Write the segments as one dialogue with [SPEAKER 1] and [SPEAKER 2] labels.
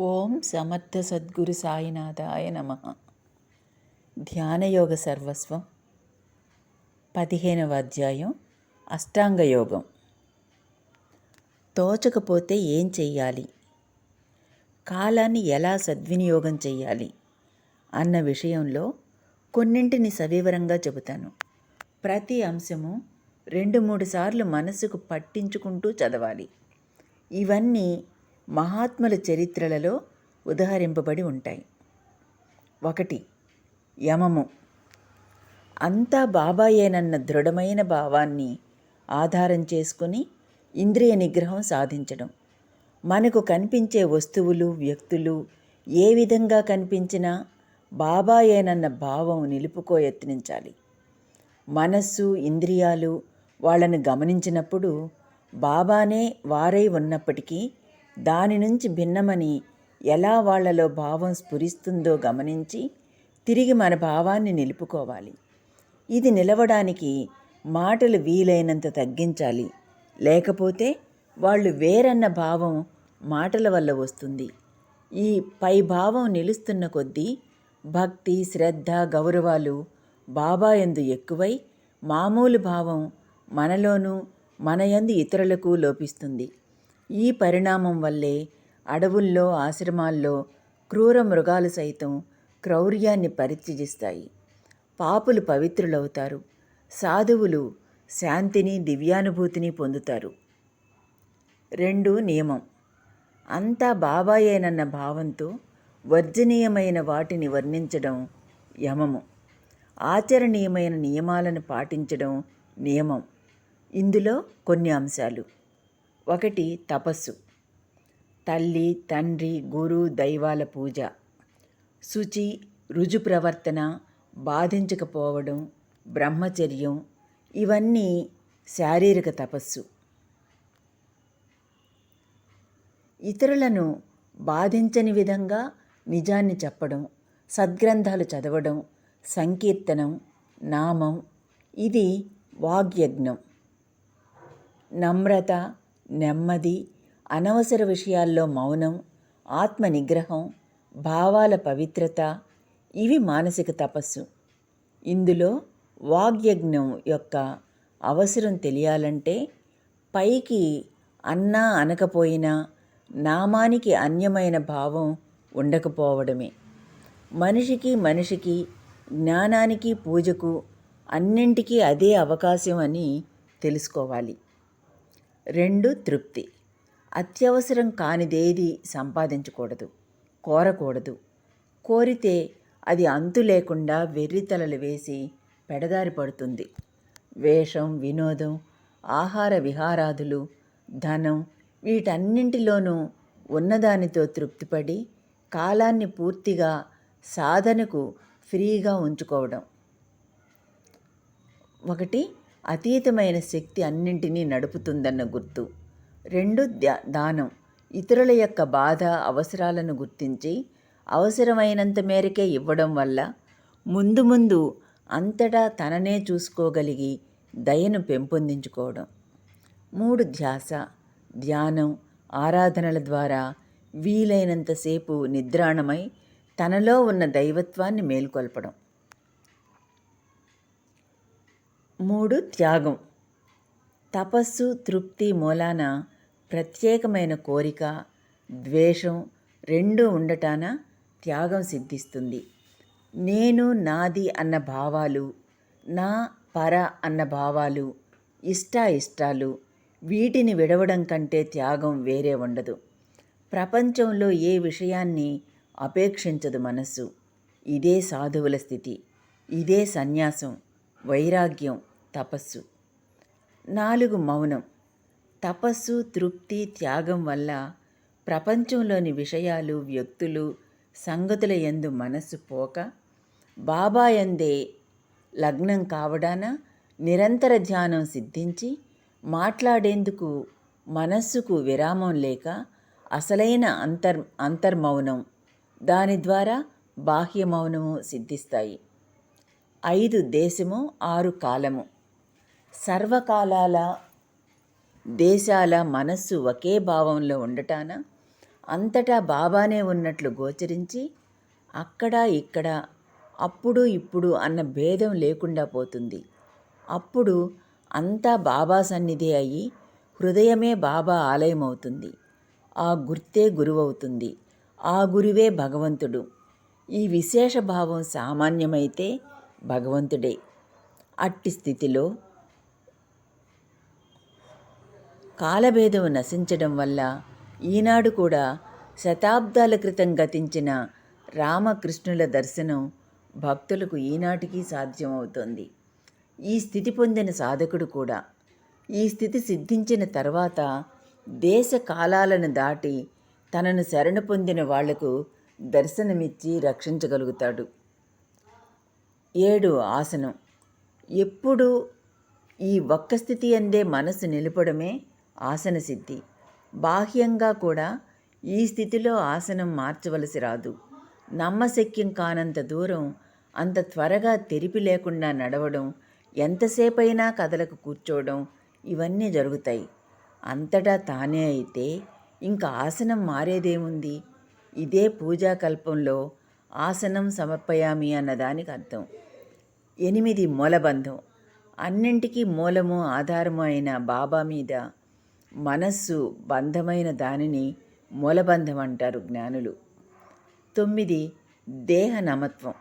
[SPEAKER 1] ఓం సమర్థ సద్గురు సాయినాథాయ నమ. ధ్యానయోగ సర్వస్వం. పదిహేనవ అధ్యాయం. అష్టాంగ యోగం. తోచకపోతే ఏం చెయ్యాలి? కాలాన్ని ఎలా సద్వినియోగం చెయ్యాలి? అన్న విషయంలో కొన్నింటిని సవివరంగా చెబుతాను. ప్రతి అంశము రెండు మూడు సార్లు మనసుకు పట్టించుకుంటూ చదవాలి. ఇవన్నీ మహాత్ముల చరిత్రలలో ఉదహరింపబడి ఉంటాయి. ఒకటి యమము. అంతా బాబాయేనన్న దృఢమైన భావాన్ని ఆధారం చేసుకుని ఇంద్రియ నిగ్రహం సాధించడం. మనకు కనిపించే వస్తువులు వ్యక్తులు ఏ విధంగా కనిపించినా బాబాయేనన్న భావం నిలుపుకో యత్నించాలి. మనస్సు ఇంద్రియాలు వాళ్ళను గమనించినప్పుడు బాబానే వారై ఉన్నప్పటికీ దాని నుంచి భిన్నమని ఎలా వాళ్ళలో భావం స్ఫురిస్తుందో గమనించి తిరిగి మన భావాన్ని నిలుపుకోవాలి. ఇది నిలవడానికి మాటలు వీలైనంత తగ్గించాలి. లేకపోతే వాళ్ళు వేరన్న భావం మాటల వల్ల వస్తుంది. ఈ పై భావం నిలుస్తున్న కొద్దీ భక్తి శ్రద్ధ గౌరవాలు బాబా ఎందు ఎక్కువై మామూలు భావం మనలోనూ మనయందు ఇతరులకు లోపిస్తుంది. ఈ పరిణామం వల్లే అడవుల్లో ఆశ్రమాల్లో క్రూర మృగాలు సైతం క్రౌర్యాన్ని పరిత్యజిస్తాయి. పాపులు పవిత్రులవుతారు. సాధువులు శాంతిని దివ్యానుభూతిని పొందుతారు. రెండు నియమం. అంతా బాబాయేనన్న భావంతో వర్జనీయమైన వాటిని వర్ణించడం యమము. ఆచరణీయమైన నియమాలను పాటించడం నియమం. ఇందులో కొన్ని అంశాలు. ఒకటి తపస్సు. తల్లి తండ్రి గురు దైవాల పూజ. శుచి రుజు ప్రవర్తన బాధించకపోవడం బ్రహ్మచర్యం ఇవన్నీ శారీరక తపస్సు. ఇతరులను బాధించని విధంగా నిజాన్ని చెప్పడం సద్గ్రంథాలు చదవడం సంకీర్తనం నామం ఇది వాగ్యజ్ఞం. నమ్రత నెమ్మది అనవసర విషయాల్లో మౌనం ఆత్మ నిగ్రహం భావాల పవిత్రత ఇవి మానసిక తపస్సు. ఇందులో వాగ్యజ్ఞం యొక్క అవసరం తెలియాలంటే పైకి అన్నా అనకపోయినా నామానికి అన్యమైన భావం ఉండకపోవడమే. మనిషికి మనిషికి జ్ఞానానికి పూజకు అన్నింటికీ అదే అవకాశం అని తెలుసుకోవాలి. రెండు తృప్తి. అత్యవసరం కానిదేది సంపాదించకూడదు కోరకూడదు. కోరితే అది అంతు లేకుండా వెర్రితలలు వేసి పెడదారి పడుతుంది. వేషం వినోదం ఆహార విహారాదులు ధనం వీటన్నింటిలోనూ ఉన్నదానితో తృప్తిపడి కాలాన్ని పూర్తిగా సాధనకు ఫ్రీగా ఉంచుకోవడం. ఒకటి అతీతమైన శక్తి అన్నింటినీ నడుపుతుందన్న గుర్తు. రెండు దానం. ఇతరుల యొక్క బాధ అవసరాలను గుర్తించి అవసరమైనంత మేరకే ఇవ్వడం వల్ల ముందు ముందు అంతటా తననే చూసుకోగలిగి దయను పెంపొందించుకోవడం. మూడు ధ్యాస. ధ్యానం ఆరాధనల ద్వారా వీలైనంతసేపు నిద్రాణమై తనలో ఉన్న దైవత్వాన్ని మేల్కొల్పడం. మూడు త్యాగం. తపస్సు తృప్తి మూలాన ప్రత్యేకమైన కోరిక ద్వేషం రెండు ఉండటాన త్యాగం సిద్ధిస్తుంది. నేను నాది అన్న భావాలు నా పర అన్న భావాలు ఇష్ట ఇష్టాలు వీటిని విడవడం కంటే త్యాగం వేరే ఉండదు. ప్రపంచంలో ఏ విషయాన్ని అపేక్షించదు మనస్సు. ఇదే సాధువుల స్థితి. ఇదే సన్యాసం. వైరాగ్యం తపస్సు. నాలుగు మౌనం. తపస్సు తృప్తి త్యాగం వల్ల ప్రపంచంలోని విషయాలు వ్యక్తులు సంగతుల ఎందు మనస్సు పోక బాబా ఎందే లగ్నం కావడాన నిరంతర ధ్యానం సిద్ధించి మాట్లాడేందుకు మనస్సుకు విరామం లేక అసలైన అంతర్ అంతర్మౌనం. దాని ద్వారా బాహ్య మౌనము సిద్ధిస్తాయి. ఐదు దేశము ఆరు కాలము. సర్వకాలాల దేశాల మనస్సు ఒకే భావంలో ఉండటాన అంతటా బాబానే ఉన్నట్లు గోచరించి అక్కడ ఇక్కడ అప్పుడు ఇప్పుడు అన్న భేదం లేకుండా పోతుంది. అప్పుడు అంతా బాబా సన్నిధి అయ్యి హృదయమే బాబా ఆలయం అవుతుంది ఆ గుర్తే గురువవుతుంది. ఆ గురువే భగవంతుడు. ఈ విశేష భావం సామాన్యమైతే భగవంతుడే. అట్టి స్థితిలో కాలభేదం నశించడం వల్ల ఈనాడు కూడా శతాబ్దాల క్రితం గతించిన రామకృష్ణుల దర్శనం భక్తులకు ఈనాటికి సాధ్యమవుతోంది. ఈ స్థితి పొందిన సాధకుడు కూడా ఈ స్థితి సిద్ధించిన తర్వాత దేశ కాలాలను దాటి తనను శరణ పొందిన వాళ్ళకు దర్శనమిచ్చి రక్షించగలుగుతాడు. ఏడు ఆసనం. ఎప్పుడు ఈ ఒక్క స్థితి అందే మనసు నిలపడమే ఆసన సిద్ధి. బాహ్యంగా కూడా ఈ స్థితిలో ఆసనం మార్చవలసి రాదు. నమ్మశక్యం కానంత దూరం అంత త్వరగా తెరిపి లేకుండా నడవడం ఎంతసేపైనా కదలకు కూర్చోవడం ఇవన్నీ జరుగుతాయి. అంతటా తానే అయితే ఇంకా ఆసనం మారేదేముంది? ఇదే పూజాకల్పంలో ఆసనం సమర్పయామి అన్నదానికి అర్థం. ఎనిమిది మూలబంధం అన్నింటికీ మూలము ఆధారము అయిన బాబా మీద మనస్సు బంధమైన దానిని మూలబంధం అంటారు జ్ఞానులు. తొమ్మిది దేహ నమత్వం.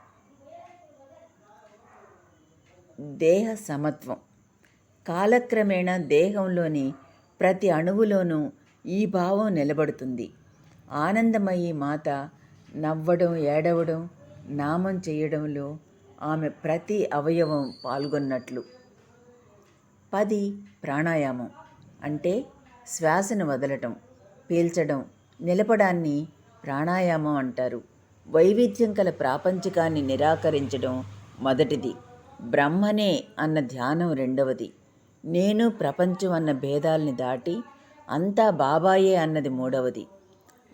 [SPEAKER 1] దేహ సమత్వం. కాలక్రమేణా దేహంలోని ప్రతి అణువులోనూ ఈ భావం నిలబడుతుంది. ఆనందమయ్యి మాత నవ్వడం ఏడవడం నామం చేయడంలో ఆమె ప్రతి అవయవం పాల్గొన్నట్లు. పది ప్రాణాయామం అంటే శ్వాసను వదలటం పీల్చడం నిలపడాన్ని ప్రాణాయామం అంటారు. వైవిధ్యం కల ప్రాపంచికాన్ని నిరాకరించడం మొదటిది. బ్రహ్మనే అన్న ధ్యానం రెండవది. నేను ప్రపంచం అన్న భేదాల్ని దాటి అంతా బాబాయే అన్నది మూడవది.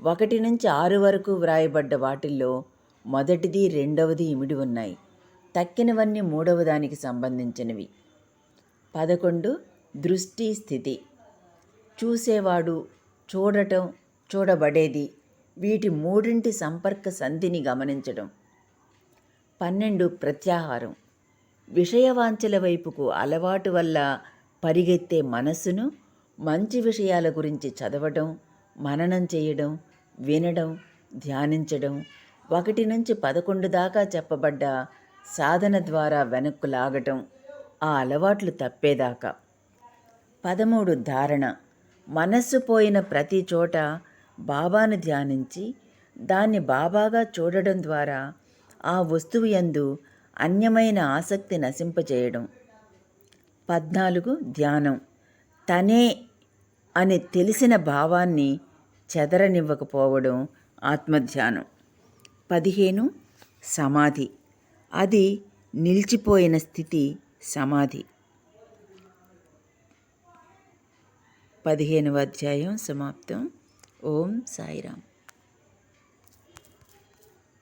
[SPEAKER 1] ఒకటి నుంచి ఆరు వరకు వ్రాయబడ్డ వాటిల్లో మొదటిది రెండవది ఇమిడి ఉన్నాయి. తక్కినవన్నీ మూడవ దానికి సంబంధించినవి. పదకొండు దృష్టి స్థితి. చూసేవాడు చూడటం చూడబడేది వీటి మూడింటి సంపర్క సంధిని గమనించడం. పన్నెండు ప్రత్యాహారం. విషయవాంఛల వైపుకు అలవాటు వల్ల పరిగెత్తే మనస్సును మంచి విషయాల గురించి చదవడం మననం చేయడం వినడం ధ్యానించడం ఒకటి నుంచి పదకొండు దాకా చెప్పబడ్డ సాధన ద్వారా వెనక్కు లాగటం ఆ అలవాట్లు తప్పేదాకా. పదమూడు ధారణ. మనస్సు పోయిన ప్రతి చోట బాబాను ధ్యానించి దాన్ని బాబాగా చూడడం ద్వారా ఆ వస్తువు యందు అన్యమైన ఆసక్తి నశింపచేయడం పద్నాలుగు ధ్యానం. తనే అని తెలిసిన భావాన్ని చెదరనివ్వకపోవడం ఆత్మధ్యానం. పదిహేను సమాధి. అది నిలిచిపోయిన స్థితి సమాధి. పదిహేనవ అధ్యాయం సమాప్తం. ఓం సాయిరామ్.